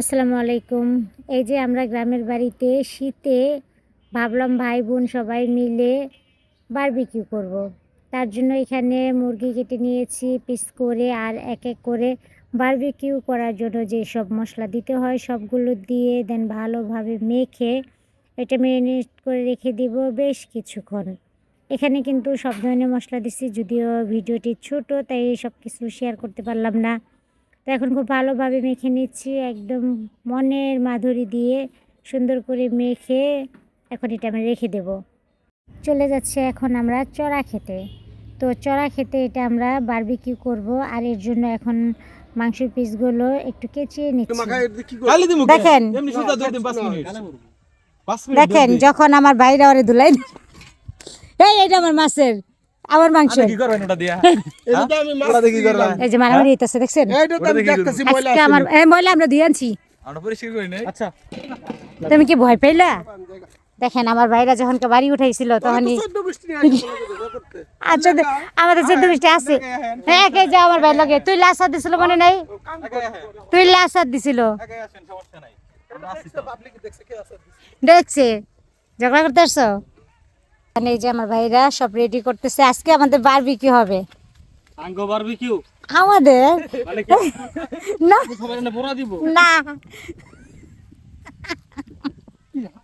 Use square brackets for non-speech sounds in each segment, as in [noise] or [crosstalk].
আসসালামু আলাইকুম। এই যে আমরা গ্রামের বাড়িতে শীতে ভাবলাম ভাই বোন সবাই মিলে বারবিকিউ করব। তার জন্য এখানে মুরগি কেটে নিয়েছি পিস করে আর এক এক করে বারবিকিউ করার জন্য যে সব মশলা দিতে হয় সবগুলো দিয়ে দেন ভালোভাবে মেখে এটা ম্যারিনেট করে রেখে দিব বেশ কিছুক্ষণ। এখানে কিন্তু সব ধরনের মশলা দিচ্ছি যদিও ভিডিওটি ছোট, তাই সব কিছু শেয়ার করতে পারলাম না। তো এখন খুব ভালোভাবে মেখে নিচ্ছি একদম মনের মাধুরী দিয়ে সুন্দর করে মেখে এখন এটা আমি রেখে দেব। চলে যাচ্ছে এখন আমরা চড়া খেতে। তো চড়া খেতে এটা আমরা বারবিকিউ করব আর এর জন্য এখন মাংসের পিসগুলো একটু কেচিয়ে নিচ্ছি। দেখেন। এমনি সুতা ধরে দিম 5 মিনিট। 5 মিনিট দেখেন যখন আমার বাইরে ওরে দুলাই এই এটা আমার মাছের। আমার মাংস কি করবেন এটা দিয়া ওটা দেখি করবেন এই যে মারামারি হইতেছে দেখছেন আজকে আমার এই ময়লা আমরা দিয়ে আনছি আমরা পরিষ্কার করি নাই আচ্ছা তুমি কি ভয় পাইলা দেখেন আমার ভাইরা যখন বাড়ি উঠাইছিল তখনই আচ্ছা আমাদের চোদ্দ বৃষ্টি আছে হ্যাঁ কে যা আমার ভাই লাগে তুই লাশ হাত দিছিল মনে নাই তুই লাশ হাত দিছিল দেখছে ঝগড়া করতে আসছো এখানে এই যে আমার ভাইরা সব রেডি করতেছে। আজকে আমাদের বারবি কি হবে। আঙ্গো বারবিকিউ আমাদের? মানে না। সবাই না বড়া দিব? না। না [laughs]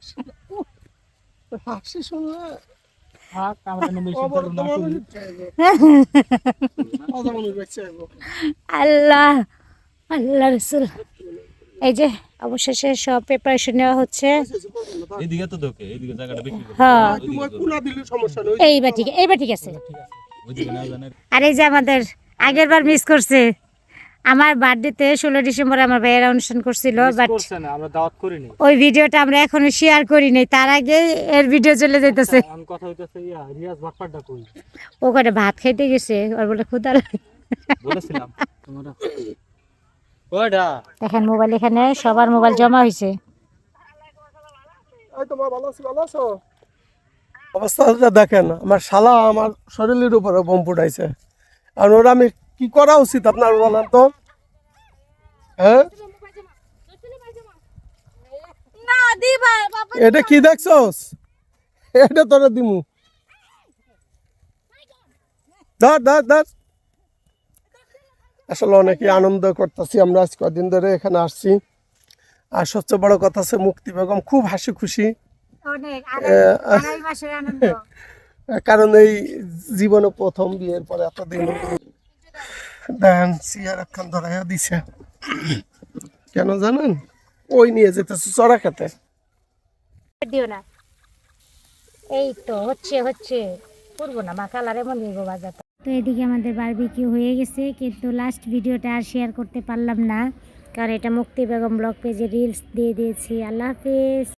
আল্লাহ। আল্লাহ রসুল। এই যে অবশেষে সব প্রিপারেশন নেওয়া হচ্ছে। এইদিকে তো দোকে এইদিকে জায়গাটা বেশি হ্যাঁ। ওইদিকে এইবার ঠিক এইবার ঠিক আছে। না জানেন আর এই যে আমাদের আগের বার মিস করছে আমার বার্থডেতে ষোলো ডিসেম্বর আমার ভাইয়েরা অনুষ্ঠান করছিল বাট করছে না আমরা দাওয়াত করিনি। ওই ভিডিওটা আমরা এখনও শেয়ার করি নাই তার আগে এর ভিডিও চলে যাইতেছে আমি কথা হইতাছে ইয়া রিয়াজ ভাটপাড়টা কই? ও করে ভাত খাইতে গেছে ওর বলে ক্ষুদা লাগে। বলেছিলাম। তোমরা দেখেন মোবাইল এখানে সবার মোবাইল জমা হয়েছে অবস্থাটা দেখেন আমার শালা আমার শরীরের উপরে বোম ফুটাইছে। আর ওরা আমি কি করা উচিত আপনার বলেন তো? হ্যাঁ? এটা কি দেখছস? এটা তোরা দিমু। ধর ধর ধর। আসলে অনেকে আনন্দ করতেছি আমরা আজ কদিন ধরে এখানে আসছি। আর সবচেয়ে বড় কথা আছে মুক্তি বেগম খুব হাসি খুশি [laughs] কারণ এই জীবনে প্রথম বিয়ের পরে এতদিন দেন সিয়ার একখান ধরাইয়া দিছে। কেন জানেন? ওই নিয়ে যেতেছে চড়া খেতে। দিও না। এই তো হচ্ছে হচ্ছে। করব না মা কালার দিব বাজার তো এদিকে আমাদের বারবিকিউ হয়ে গেছে, কিন্তু লাস্ট ভিডিওটা আর শেয়ার করতে পারলাম না। কারণ এটা মুক্তি বেগম ব্লগ পেজে রিলস দিয়ে দিয়েছি। আল্লাহ হাফিজ।